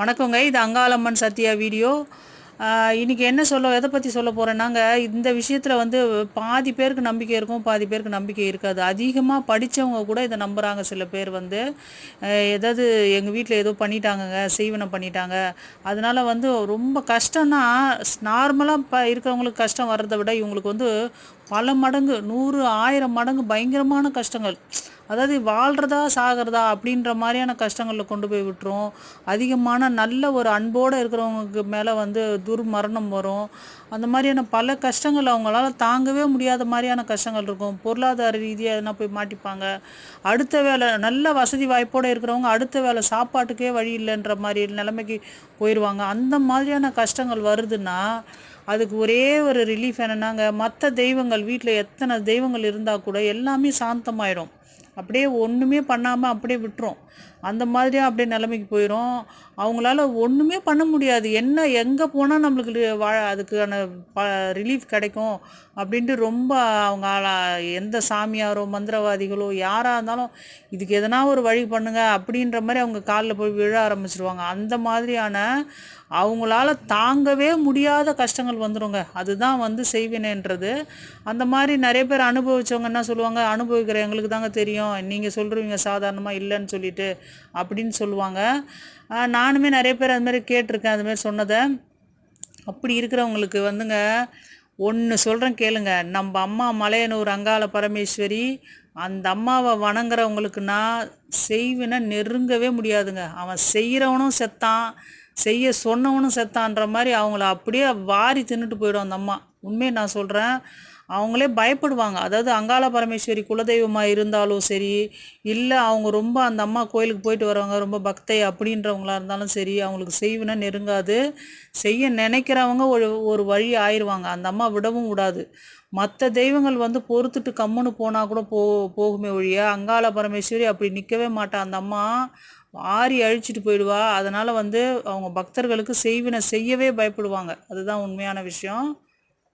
வணக்கங்க இது அங்காளம்மன் சத்யா வீடியோ. இன்றைக்கி இன்னைக்கு என்ன சொல்ல எதை பற்றி சொல்ல போகிறேன்னாங்க இந்த விஷயத்தில் வந்து பாதி பேருக்கு நம்பிக்கை இருக்கும் பாதி பேருக்கு நம்பிக்கை இருக்காது. அதிகமாக படித்தவங்க கூட இதை நம்புகிறாங்க சில பேர் வந்து. எதாவது ஏதாவது எங்கள் வீட்டில் ஏதோ பண்ணிட்டாங்கங்க செய்வனம் பண்ணிட்டாங்க. அதனால் வந்து ரொம்ப கஷ்டம்னா நார்மலாக ப இருக்கிறவங்களுக்கு கஷ்டம் வர்றதை விட இவங்களுக்கு வந்து பல மடங்கு நூறு ஆயிரம் மடங்கு பயங்கரமான கஷ்டங்கள். அதாவது வாழ்கிறதா சாகிறதா அப்படின்ற மாதிரியான கஷ்டங்களில் கொண்டு போய் விட்டுரும். அதிகமான நல்ல ஒரு அன்போடு இருக்கிறவங்களுக்கு மேலே வந்து துர்மரணம் வரும். அந்த மாதிரியான பல கஷ்டங்கள் அவங்களால தாங்கவே முடியாத மாதிரியான கஷ்டங்கள் இருக்கும். பொருளாதார ரீதியாக எதுனா போய் மாட்டிப்பாங்க. அடுத்த வேலை நல்ல வசதி வாய்ப்போடு இருக்கிறவங்க அடுத்த வேலை சாப்பாட்டுக்கே வழி இல்லைன்ற மாதிரி நிலைமைக்கு போயிடுவாங்க அந்த மாதிரியான கஷ்டங்கள் வருதுன்னா அதுக்கு ஒரே ஒரு ரிலீஃப் என்னன்னாங்க மற்ற தெய்வங்கள் வீட்டில் எத்தனை தெய்வங்கள் இருந்தால் கூட எல்லாமே சாந்தமாயிடும். அப்படியே ஒன்றுமே பண்ணாமல் அப்படியே விட்டுரும். அந்த மாதிரியாக அப்படியே நிலைமைக்கு போயிடும் அவங்களால ஒன்றுமே பண்ண முடியாது. என்ன எங்கே போனால் நம்மளுக்கு வா அதுக்கான ப ரிலீஃப் கிடைக்கும் அப்படின்ட்டு ரொம்ப அவங்க எந்த சாமியாரோ மந்திரவாதிகளோ யாராக இருந்தாலும் இதுக்கு எதனா ஒரு வழி பண்ணுங்கள் அப்படின்ற மாதிரி அவங்க காலில் போய் விழ ஆரம்பிச்சிருவாங்க. அந்த மாதிரியான அவங்களால தாங்கவே முடியாத கஷ்டங்கள் வந்துருங்க. அதுதான் வந்து செய்வினைன்றது. அந்த மாதிரி நிறைய பேர் அனுபவிச்சவங்க என்ன சொல்லுவாங்க? அனுபவிக்கிற எங்களுக்கு தாங்க தெரியும் தெரியும். நீங்கள் சொல்கிறீங்க சாதாரணமாக இல்லைன்னு சொல்லிட்டு அப்படின்னு சொல்லுவாங்க. நானுமே நிறைய பேர் அது மாதிரி கேட்டிருக்கேன் அது மாதிரி சொன்னதை. அப்படி இருக்கிறவங்களுக்கு வந்துங்க ஒன்று சொல்கிறேன் கேளுங்க. நம்ம அம்மா மலையனூர் அங்காள பரமேஸ்வரி அந்த அம்மாவை வணங்குறவங்களுக்குன்னா செய்வினை நெருங்கவே முடியாதுங்க. அவன் செய்கிறவனும் செத்தான் செய்ய சொன்னவனும் செத்தான்ற மாதிரி அவங்கள அப்படியே வாரி தின்னுட்டு போயிடும் அந்த அம்மா. உண்மையை நான் சொல்கிறேன் அவங்களே பயப்படுவாங்க. அதாவது அங்காள பரமேஸ்வரி குலதெய்வமாக இருந்தாலும் சரி இல்லை அவங்க ரொம்ப அந்த அம்மா கோயிலுக்கு போயிட்டு வரவங்க ரொம்ப பக்தை அப்படின்றவங்களா இருந்தாலும் சரி அவங்களுக்கு செய்வினை நெருங்காது. செய்ய நினைக்கிறவங்க ஒரு ஒரு வழி ஆயிடுவாங்க அந்த அம்மா விடவும் விடாது. மற்ற தெய்வங்கள் வந்து பொறுத்துட்டு கம்முன்னு போனால் கூட போ போகுமே ஒழிய அங்காள பரமேஸ்வரி அப்படி நிற்கவே மாட்டான் அந்த அம்மா ஆறி அழிச்சிட்டு போயிடுவா. அதனால் வந்து அவங்க பக்தர்களுக்கு செய்வினை செய்யவே பயப்படுவாங்க. அதுதான் உண்மையான விஷயம்.